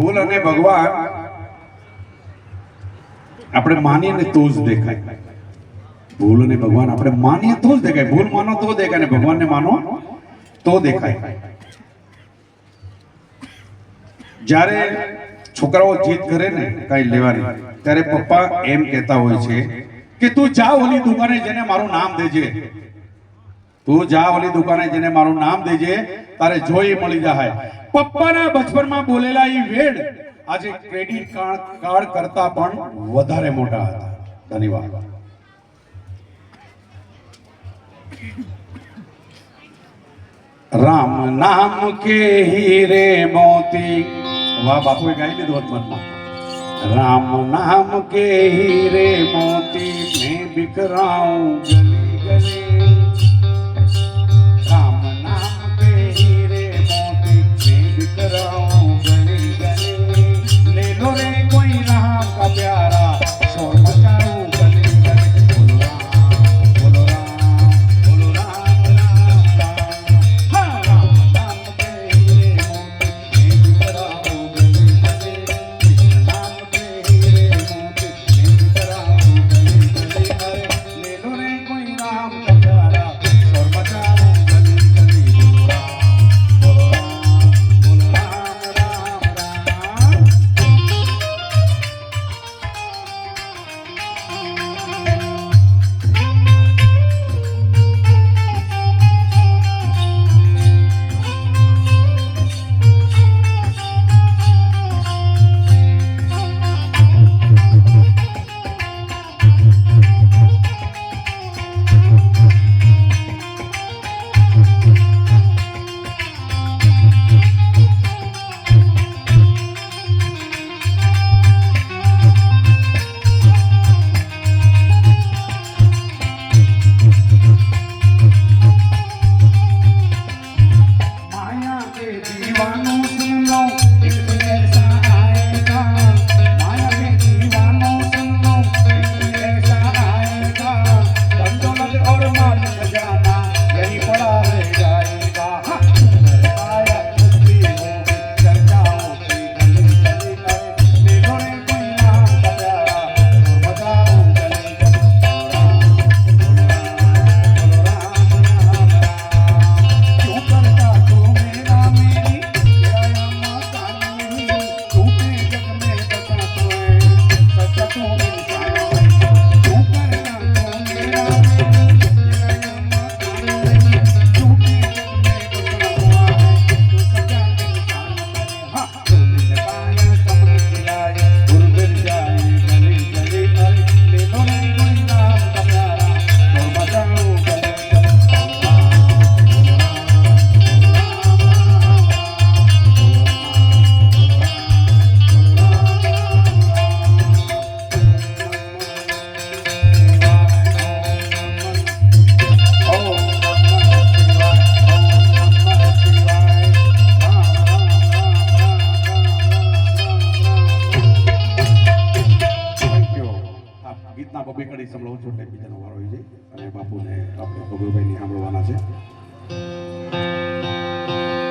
ભૂલ અને ભગવાન આપણે માનીએ તો જ દેખાય. ભૂલ અને ભગવાન આપણે માનીએ તો જ દેખાય. ભૂલ માનો તો દેખાય ભગવાનને માનો તો દેખાય. જ્યારે છોકરાઓ જીત કરે ને કઈ લેવાની, ત્યારે પપ્પા એમ કહેતા હોય છે કે તું જા ઓલી દુકાને જેને મારું નામ દેજે. તું જા ઓલી દુકાને જઈને મારું નામ દેજે, તારે જોઈ મળી જાય. પપ્પાના બચપનમાં બોલેલા એ વેડ આજે ક્રેડિટ કાર્ડ કાર્ડ કરતા પણ વધારે મોટા હતા. ધન્યવાદ. રામ નામ કે હીરે મોતી. વાહ બાપુએ ગાઈ લીધું હોત મનમાં રામ નામ કે હીરે મોતી, મેં બિકરાઉં ગલી ગલી. સંભળાવું છું એટલે બીજાનો વારો હોય છે. અને બાપુને આપણે બબુભાઈની સાંભળવાના છે.